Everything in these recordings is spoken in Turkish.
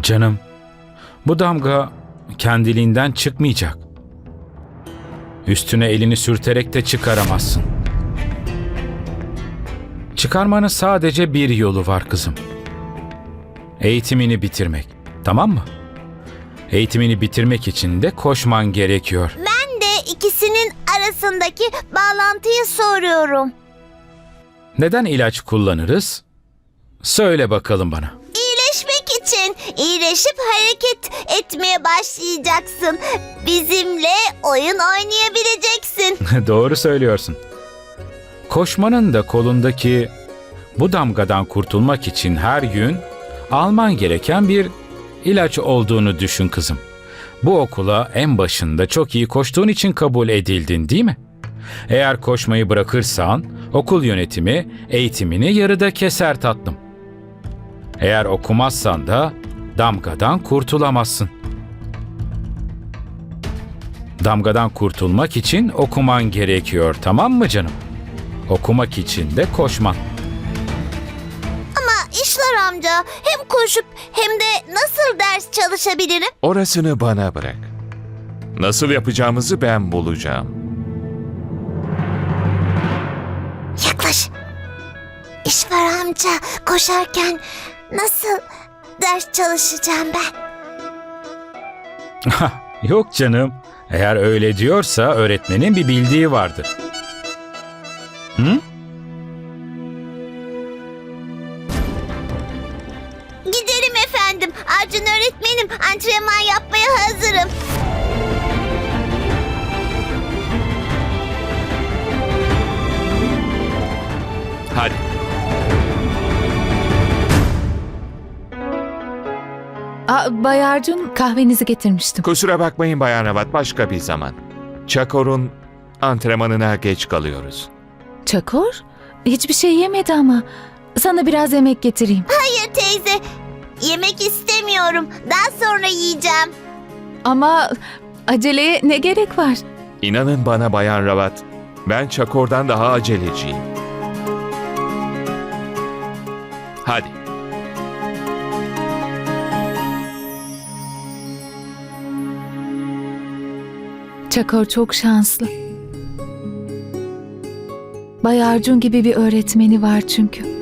Canım, bu damga kendiliğinden çıkmayacak. Üstüne elini sürterek de çıkaramazsın. Çıkarmanın sadece bir yolu var kızım. Eğitimini bitirmek. Tamam mı? Eğitimini bitirmek için de koşman gerekiyor. İkisinin arasındaki bağlantıyı soruyorum. Neden ilaç kullanırız? Söyle bakalım bana. İyileşmek için iyileşip hareket etmeye başlayacaksın. Bizimle oyun oynayabileceksin. Doğru söylüyorsun. Koşmanın da kolundaki bu damgadan kurtulmak için her gün alman gereken bir ilaç olduğunu düşün kızım. Bu okula en başında çok iyi koştuğun için kabul edildin değil mi? Eğer koşmayı bırakırsan okul yönetimi eğitimini yarıda keser tatlım. Eğer okumazsan da damgadan kurtulamazsın. Damgadan kurtulmak için okuman gerekiyor tamam mı canım? Okumak için de koşman. Amca hem koşup hem de nasıl ders çalışabilirim? Orasını bana bırak. Nasıl yapacağımızı ben bulacağım. Yaklaş. İşver amca koşarken nasıl ders çalışacağım ben? Yok canım. Eğer öyle diyorsa öğretmenin bir bildiği vardır. Hı? Öğretmenim antrenman yapmaya hazırım. Hadi. Aa, Bay Arjun kahvenizi getirmiştim. Kusura bakmayın Bayan Ravat başka bir zaman. Çakor'un antrenmanına geç kalıyoruz. Çakor? Hiçbir şey yemedi ama. Sana biraz yemek getireyim. Hayır teyze. Yemek istemiyorum. Daha sonra yiyeceğim. Ama aceleye ne gerek var? İnanın bana Bayan Ravat, ben Çakor'dan daha aceleciyim. Hadi. Çakor çok şanslı. Bay Arjun gibi bir öğretmeni var çünkü.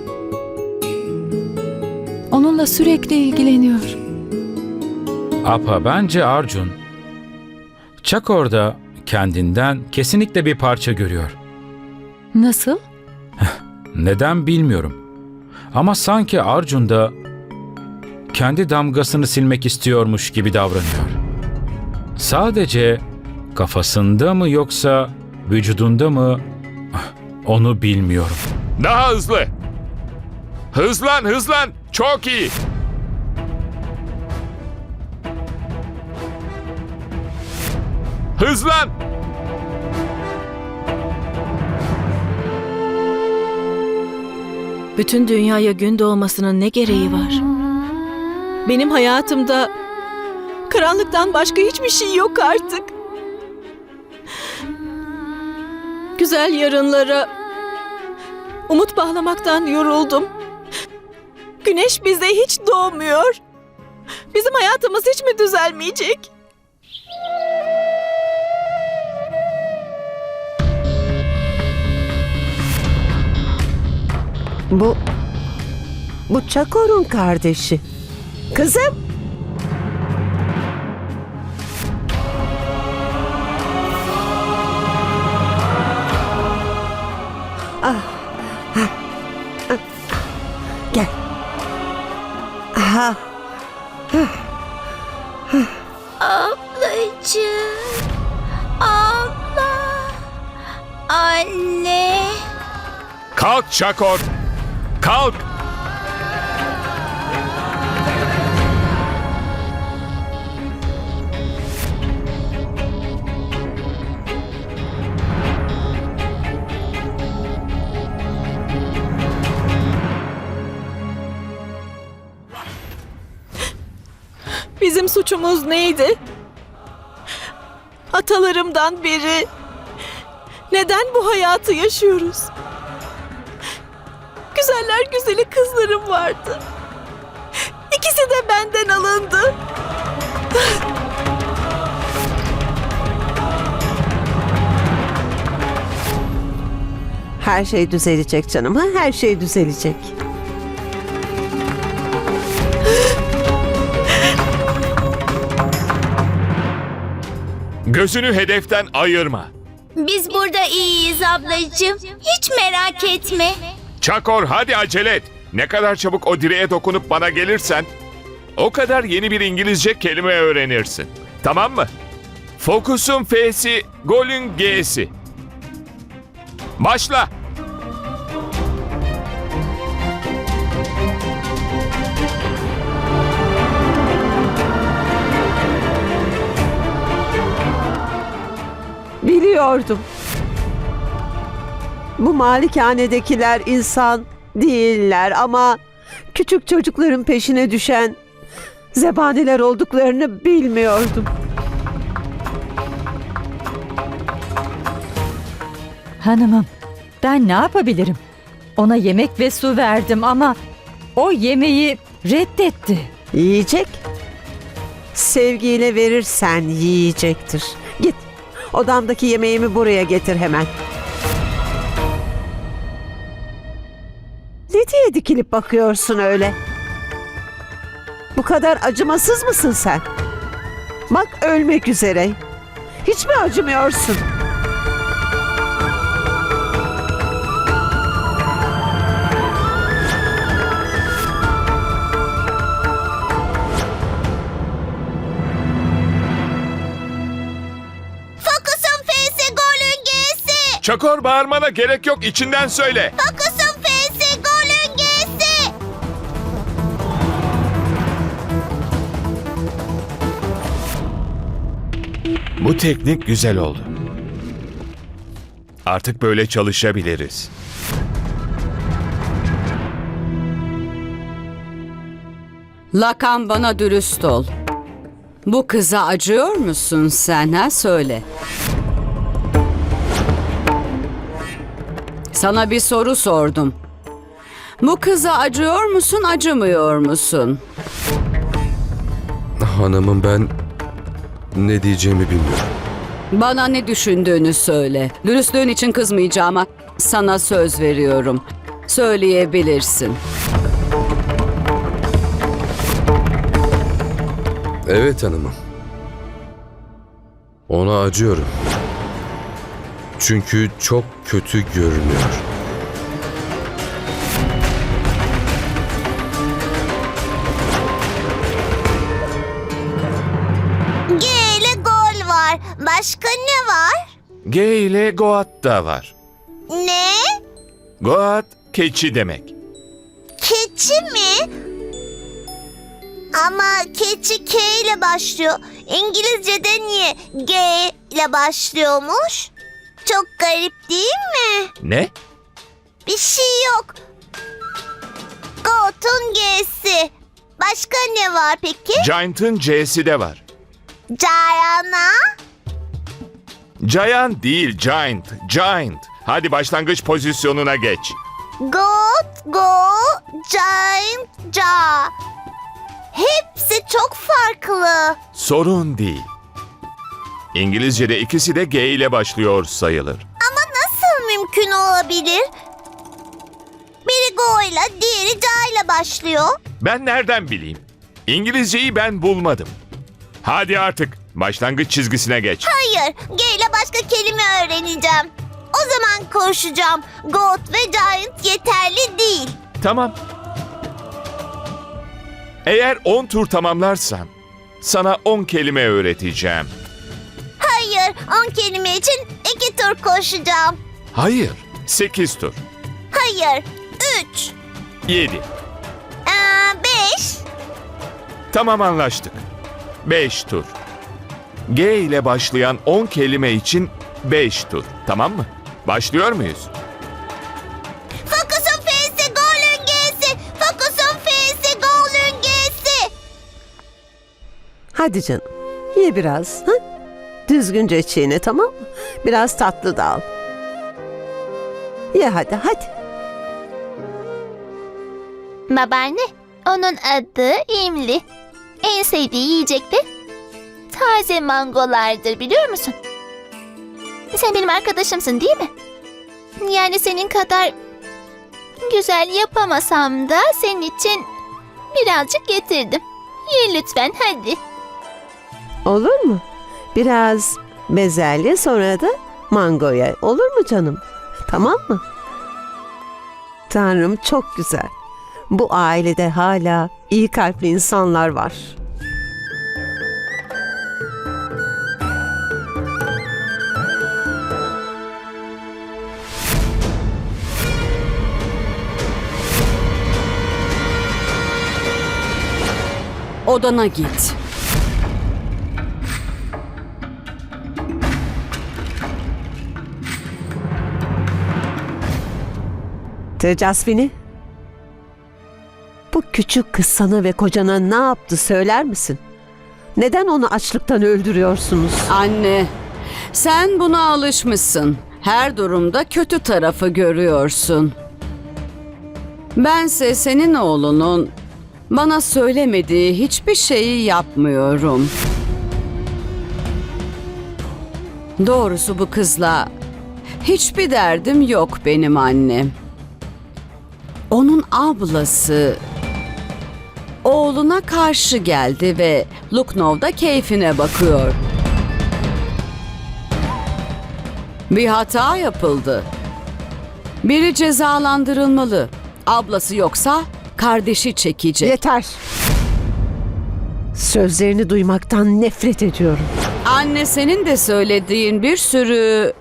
Onunla sürekli ilgileniyor. Apa bence Arjun. Çakor'da kendinden kesinlikle bir parça görüyor. Nasıl? Neden bilmiyorum. Ama sanki Arjun da kendi damgasını silmek istiyormuş gibi davranıyor. Sadece kafasında mı yoksa vücudunda mı onu bilmiyorum. Daha hızlı. Hızlan, hızlan. Çok iyi. Hızlan. Bütün dünyaya gün doğmasının ne gereği var? Benim hayatımda karanlıktan başka hiçbir şey yok artık. Güzel yarınlara umut bağlamaktan yoruldum. Güneş bize hiç doğmuyor. Bizim hayatımız hiç mi düzelmeyecek? Bu... Bu Çakor'un kardeşi. Kızım! Çakor. Kalk. Bizim suçumuz neydi? Atalarımdan beri neden bu hayatı yaşıyoruz? Güzeller güzeli kızlarım vardı. İkisi de benden alındı. Her şey düzelecek canım. Ha? Her şey düzelecek. Gözünü hedeften ayırma. Biz burada iyiyiz ablacığım. Hiç merak etme. Çakor hadi acele et. Ne kadar çabuk o direğe dokunup bana gelirsen o kadar yeni bir İngilizce kelime öğrenirsin. Tamam mı? Fokusun F'si, golün G'si. Başla. Biliyordum. Bu malikanedekiler insan değiller ama küçük çocukların peşine düşen zebaniler olduklarını bilmiyordum. Hanımım, ben ne yapabilirim? Ona yemek ve su verdim ama o yemeği reddetti. Yiyecek. Sevgiyle verirsen yiyecektir. Git. Odamdaki yemeğimi buraya getir hemen. Ne diye dikilip bakıyorsun öyle? Bu kadar acımasız mısın sen? Bak ölmek üzere. Hiç mi acımıyorsun? Çakor bağırmana gerek yok içinden söyle. Fokusun Bu teknik güzel oldu. Artık böyle çalışabiliriz. Lakan bana dürüst ol. Bu kıza acıyor musun sen ha söyle. Sana bir soru sordum. Bu kıza acıyor musun, acımıyor musun? Hanımım ben ne diyeceğimi bilmiyorum. Bana ne düşündüğünü söyle. Dürüstlüğün için kızmayacağıma sana söz veriyorum. Söyleyebilirsin. Evet hanımım. Ona acıyorum. Çünkü çok kötü görünüyor. G ile Goat da var. Ne? Goat keçi demek. Keçi mi? Ama keçi K ile başlıyor. İngilizce'de niye G ile başlıyormuş? Çok garip değil mi? Ne? Bir şey yok. Goat'un G'si. Başka ne var peki? Giant'ın C'si de var. Cayana. Giant değil, Giant. Giant. Hadi başlangıç pozisyonuna geç. Goat, go, giant, ca. Hepsi çok farklı. Sorun değil. İngilizce'de ikisi de G ile başlıyor sayılır. Ama nasıl mümkün olabilir? Biri go ile, diğeri ca ile başlıyor. Ben nereden bileyim? İngilizceyi ben bulmadım. Hadi artık başlangıç çizgisine geç. Hayır, G ile başka kelime öğreneceğim. O zaman koşacağım. Goat ve giant yeterli değil. Tamam. Eğer 10 tur tamamlarsan sana 10 kelime öğreteceğim. Hayır, 10 kelime için 2 tur koşacağım. Hayır, 8 tur. Hayır, 3, 7. 5, Tamam anlaştık. 5 tur. G ile başlayan 10 kelime için 5 tur. Tamam mı? Başlıyor muyuz? Fokusun F'si, golün G'si. Fokusun F'si, golün G'si. Hadi canım. Ye biraz. Ha? Düzgünce çiğne tamam mı? Biraz tatlı da al. Ye hadi hadi. Babaanne, onun adı İmli. En sevdiği yiyecek de taze mangolardır biliyor musun? Sen benim arkadaşımsın değil mi? Yani senin kadar güzel yapamasam da senin için birazcık getirdim. Ye lütfen hadi. Olur mu? Biraz bezelye sonra da mangoya. Olur mu canım? Tamam mı? Tanrım çok güzel. Bu ailede hala iyi kalpli insanlar var. Odana git. Tecasvini. Bu küçük kız sana ve kocana ne yaptı söyler misin? Neden onu açlıktan öldürüyorsunuz? Anne, sen buna alışmışsın. Her durumda kötü tarafı görüyorsun. Bense senin oğlunun bana söylemediği hiçbir şeyi yapmıyorum. Doğrusu bu kızla hiçbir derdim yok benim annem. Onun ablası oğluna karşı geldi ve Lucknow'da keyfine bakıyor. Bir hata yapıldı. Biri cezalandırılmalı. Ablası yoksa kardeşi çekecek. Yeter. Sözlerini duymaktan nefret ediyorum. Anne senin de söylediğin bir sürü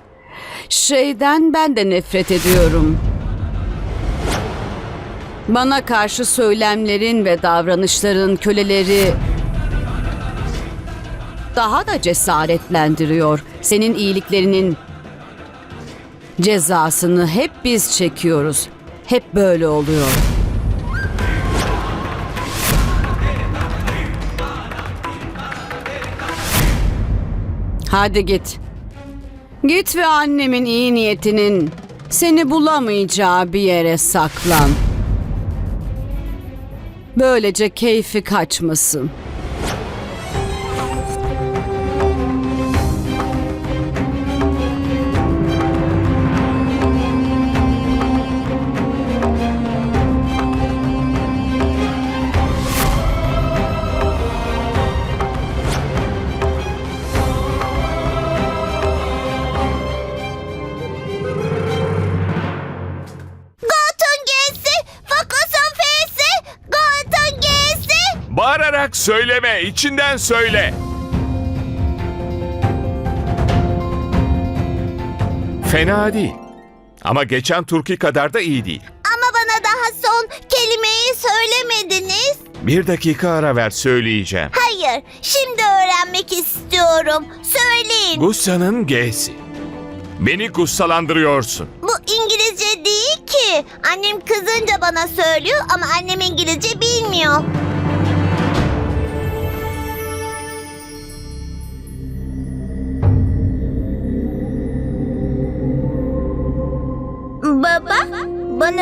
şeyden ben de nefret ediyorum. Bana karşı söylemlerin ve davranışların köleleri daha da cesaretlendiriyor. Senin iyiliklerinin cezasını hep biz çekiyoruz. Hep böyle oluyor. Hadi git. Git ve annemin iyi niyetinin seni bulamayacağı bir yere saklan. Böylece keyfi kaçmasın. İçinden söyle. Fena değil. Ama geçen turki kadar da iyi değil. Ama bana daha son kelimeyi söylemediniz. Bir dakika ara ver söyleyeceğim. Hayır, şimdi öğrenmek istiyorum. Söyleyin. Gussa'nın G'si. Beni gussalandırıyorsun. Bu İngilizce değil ki. Annem kızınca bana söylüyor ama annem İngilizce bilmiyor.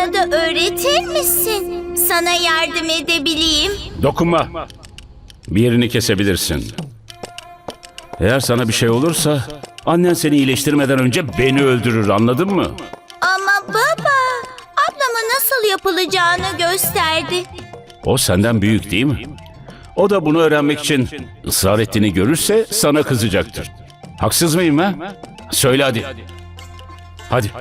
Bana da öğretir misin? Sana yardım edebileyim. Dokunma. Bir yerini kesebilirsin. Eğer sana bir şey olursa annen seni iyileştirmeden önce beni öldürür anladın mı? Ama baba, ablama nasıl yapılacağını gösterdi. O senden büyük değil mi? O da bunu öğrenmek için ısrar ettiğini görürse sana kızacaktır. Haksız mıyım ha? Söyle hadi. Hadi.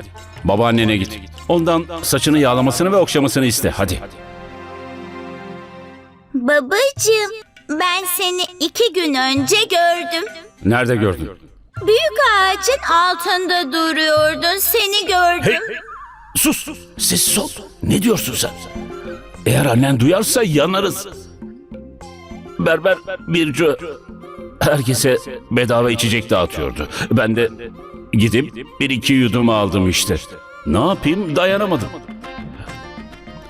Babaannene git. Ondan saçını yağlamasını ve okşamasını iste. Hadi. Babacığım, ben seni iki gün önce gördüm. Nerede gördün? Büyük ağacın altında duruyordun, seni gördüm. Hey, hey. Sus. Sessiz ol. Ne diyorsun sen? Eğer annen duyarsa yanarız. Berber Bircu herkese bedava içecek dağıtıyordu. Ben de gidip bir iki yudum aldım işte. Ne yapayım dayanamadım.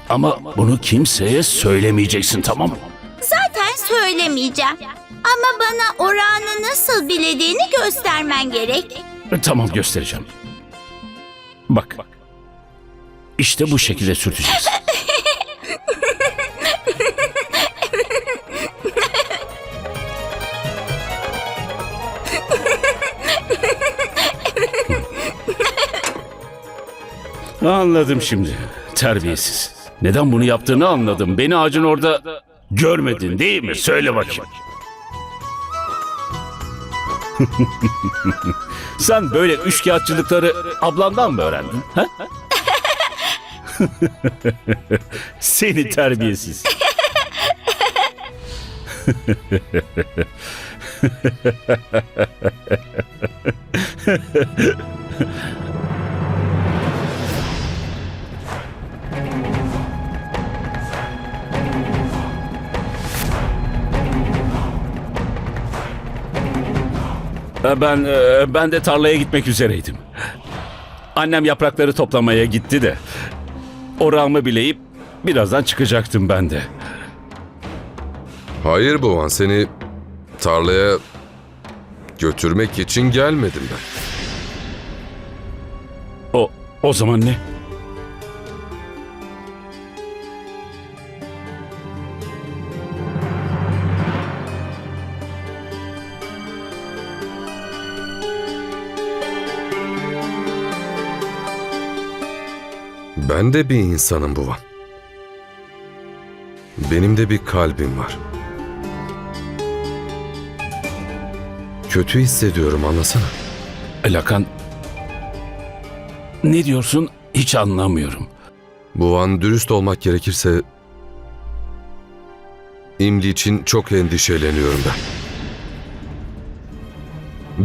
Ama bunu kimseye söylemeyeceksin tamam mı? Zaten söylemeyeceğim. Ama bana oranı nasıl bilediğini göstermen gerek. Tamam göstereceğim. Bak. İşte bu şekilde sürteceğiz. Anladım şimdi. Terbiyesiz. Neden bunu yaptığını anladım. Beni ağacın orada görmedin değil mi? Söyle bakayım. Sen böyle üçkağıtçılıkları ablandan mı öğrendin? Ha? Seni terbiyesiz. Ben e, ben de tarlaya gitmek üzereydim. Annem yaprakları toplamaya gitti de. Orağımı bileyip birazdan çıkacaktım ben de. Hayır Boğan seni tarlaya götürmek için gelmedim ben. O o zaman ne? Ben de bir insanım Boğan. Benim de bir kalbim var. Kötü hissediyorum anlasana. Lakan ne diyorsun hiç anlamıyorum. Boğan dürüst olmak gerekirse İmli için çok endişeleniyorum ben.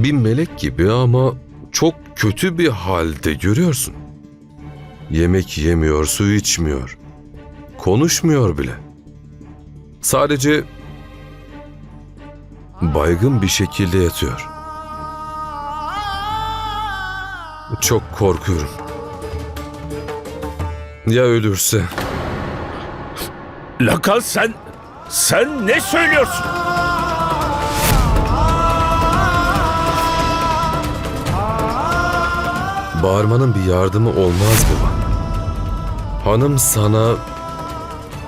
Bir melek gibi ama çok kötü bir halde görüyorsun. Yemek yemiyor, su içmiyor. Konuşmuyor bile. Sadece baygın bir şekilde yatıyor. Çok korkuyorum. Ya ölürse? Lakan sen sen ne söylüyorsun? Bağırmanın bir yardımı olmaz baba. Hanım sana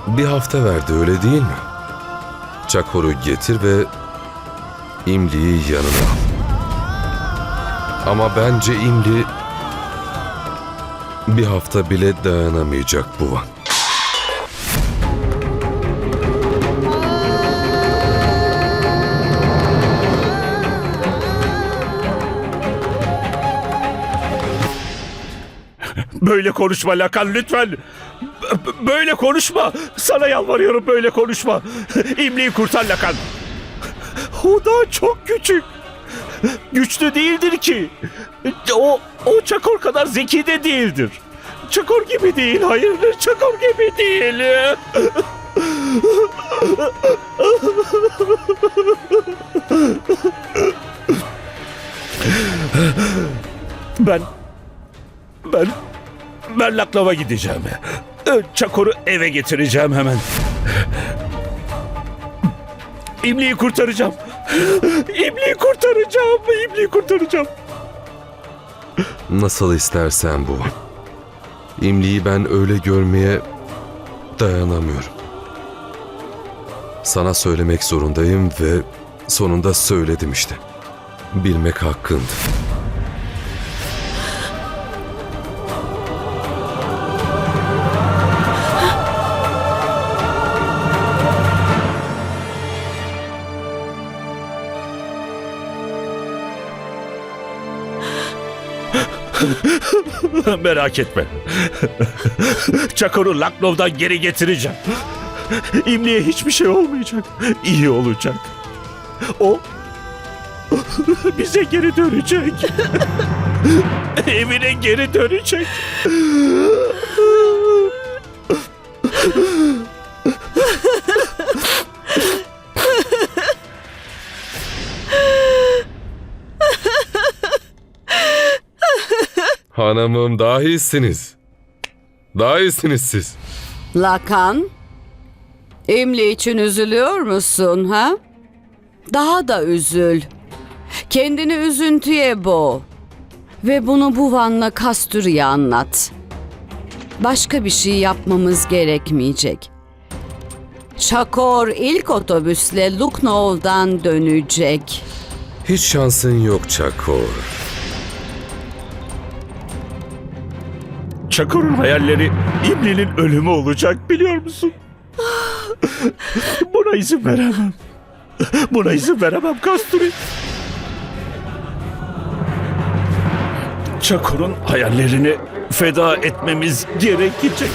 bir hafta verdi öyle değil mi? Çakor'u getir ve İmli'yi yanına al. Ama bence İmli bir hafta bile dayanamayacak baba. Böyle konuşma Lakan lütfen. B- Böyle konuşma. Sana yalvarıyorum böyle konuşma. İmli'yi kurtar Lakan. O daha çok küçük. Güçlü değildir ki. O, o Çakor kadar zeki de değildir. Çakor gibi değil. Hayır Çakor gibi değil. Ben ben ben Laklav'a gideceğim. Çakor'u eve getireceğim hemen. İmli'yi kurtaracağım. İmli'yi kurtaracağım. İmli'yi kurtaracağım. Nasıl istersen bu. İmli'yi ben öyle görmeye dayanamıyorum. Sana söylemek zorundayım ve sonunda söyledim işte. Bilmek hakkındı. Merak etme. Çakor'u Laknov'dan geri getireceğim. İmli'ye hiçbir şey olmayacak. İyi olacak. O bize geri dönecek. Evine geri dönecek. Hanımım daha iyisiniz. Daha iyisiniz siz. Lakan, İmli için üzülüyor musun ha? Daha da üzül. Kendini üzüntüye boğ. Ve bunu Buvan'la Kasturi'ye anlat. Başka bir şey yapmamız gerekmeyecek. Çakor ilk otobüsle Lucknow'dan dönecek. Hiç şansın yok Çakor. Çakur'un hayalleri İmli'nin ölümü olacak biliyor musun? Buna izin veremem. Buna izin veremem Kasturi. Çakur'un hayallerini feda etmemiz gerekecek.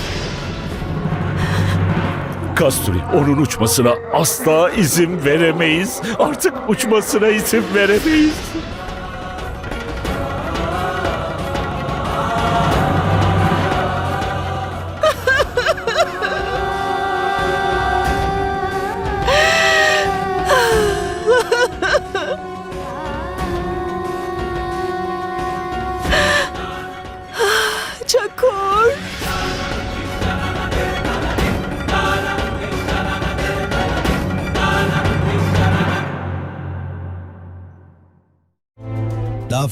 Kasturi onun uçmasına asla izin veremeyiz. Artık uçmasına izin veremeyiz.